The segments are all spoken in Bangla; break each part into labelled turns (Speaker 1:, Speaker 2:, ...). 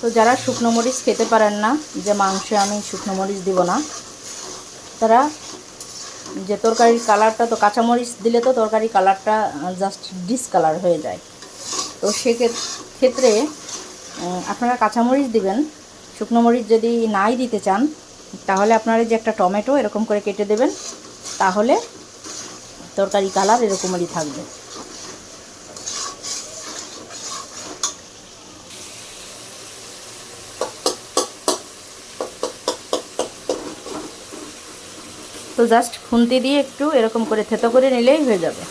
Speaker 1: তো যারা শুকনো মরিচ খেতে পারেন না, যে মাংসে আমি শুকনো মরিচ দিব না, তারা যে তরকারির কালারটা, তো কাঁচামরিচ দিলে তো তরকারির কালারটা জাস্ট ডিসকালার হয়ে যায়। তো সেক্ষেত্রে আপনারা কাঁচামরিচ দিবেন। শুকনো মরিচ যদি নাই দিতে চান, তাহলে আপনারা যে একটা টমেটো এরকম করে কেটে দেবেন, তাহলে তরকারি কালার এরকমেরই থাকবে। তো জাস্ট খুন্তি দিয়ে একটু এরকম করে থেতো করে নিলেই হয়ে যাবে।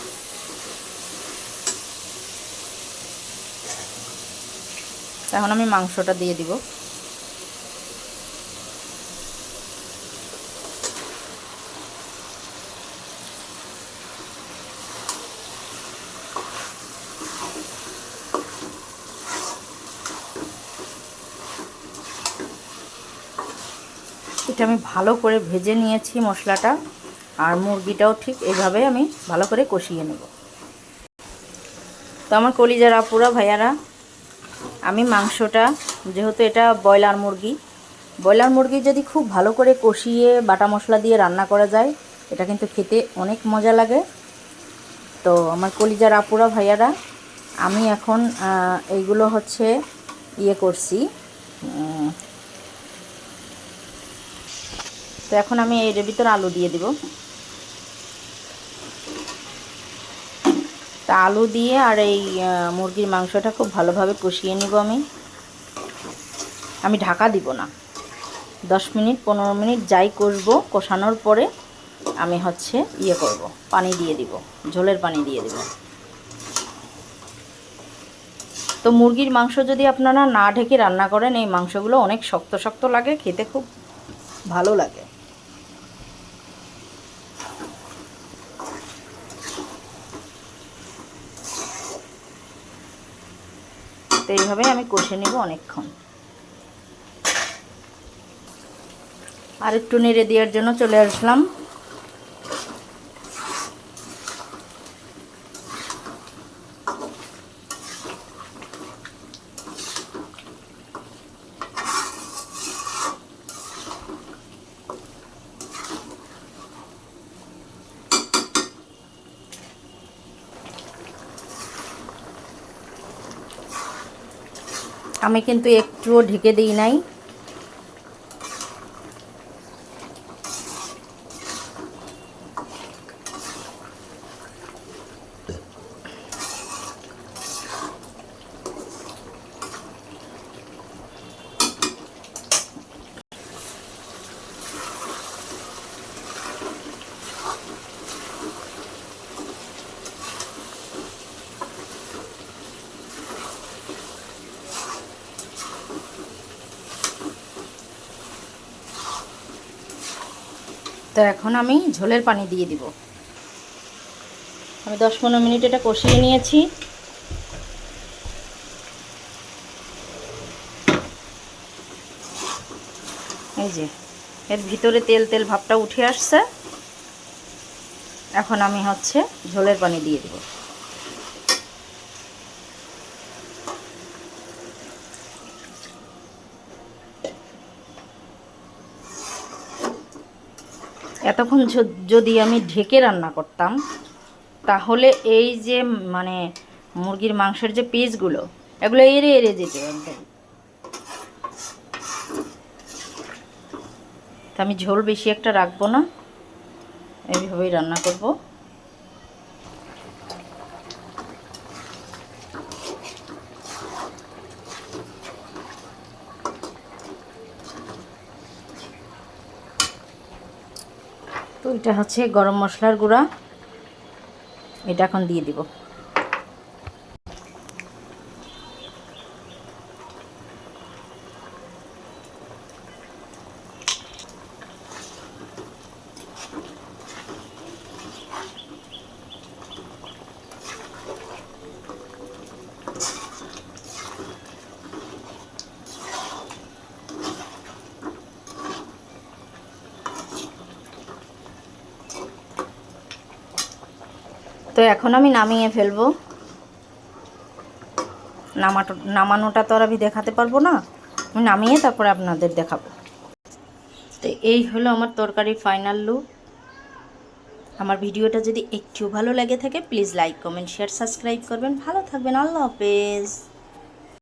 Speaker 1: এখন আমি মাংসটা দিয়ে দিব। এটা আমি ভালো করে ভেজে নিয়েছি মশলাটা, আর মুরগিটাও ঠিক এইভাবে আমি ভালো করে কষিয়ে নেব। তো আমার কলিজার আপুরা, ভাইয়ারা, আমি মাংসটা, যেহেতু এটা ব্রয়লার মুরগি ব্রয়লার মুরগি যদি খুব ভালো করে কষিয়ে বাটা মশলা দিয়ে রান্না করা যায়, এটা কিন্তু খেতে অনেক মজা লাগে। তো আমার কলিজার আপুরা, ভাইয়ারা, আমি এখন এইগুলো হচ্ছে ইয়ে করছি তো এখন আমি এর ভিতর আলু দিয়ে দিব। তা আলু দিয়ে আর এই মুরগির মাংসটা খুব ভালোভাবে কষিয়ে নিব আমি। আমি ঢাকা দিব না। দশ মিনিট, পনেরো মিনিট যাই কষবো কষানোর পরে আমি হচ্ছে ইয়ে করব, পানি দিয়ে দিব, ঝোলের পানি দিয়ে দিব। তো মুরগির মাংস যদি আপনারা না ঢেকে রান্না করেন, এই মাংসগুলো অনেক শক্ত শক্ত লাগে, খেতে খুব ভালো লাগে। তো এইভাবে আমি কষে নেব অনেকক্ষণ। আর একটু নেড়ে দেওয়ার জন্য চলে আসলাম। আমি কিন্তু একটুও ঢেকে দিই নাই। তো এখন আমি ঝোলের পানি দিয়ে দিব। আমি দশ পনেরো মিনিট এটা কষিয়ে নিয়েছি। এই যে, এর ভিতরে তেল তেল ভাবটা উঠে আসছে। এখন আমি হচ্ছে ঝোলের পানি দিয়ে দিব। এতক্ষণ যদি আমি ঢেকে রান্না করতাম, তাহলে এই যে মানে মুরগির মাংসের যে পিসগুলো, এগুলো এড়ে এড়ে যেত একদম। তা আমি ঝোল বেশি একটা রাখব না। এইভাবেই রান্না করব। তো এটা হচ্ছে গরম মশলার গুঁড়া। এটা এখন দিয়ে দিব। তো এখন আমি নামিয়ে ফেলব। নামাটো, নামানোটা তো আর আমি দেখাতে পারব না। আমি নামিয়ে তারপরে আপনাদের দেখাবো। তো এই হলো আমার তরকারির ফাইনাল লুক আমার ভিডিওটা যদি একটু ভালো লাগে থাকে please like comment share subscribe করবেন। ভালো থাকবেন। আল্লাহ হাফেজ।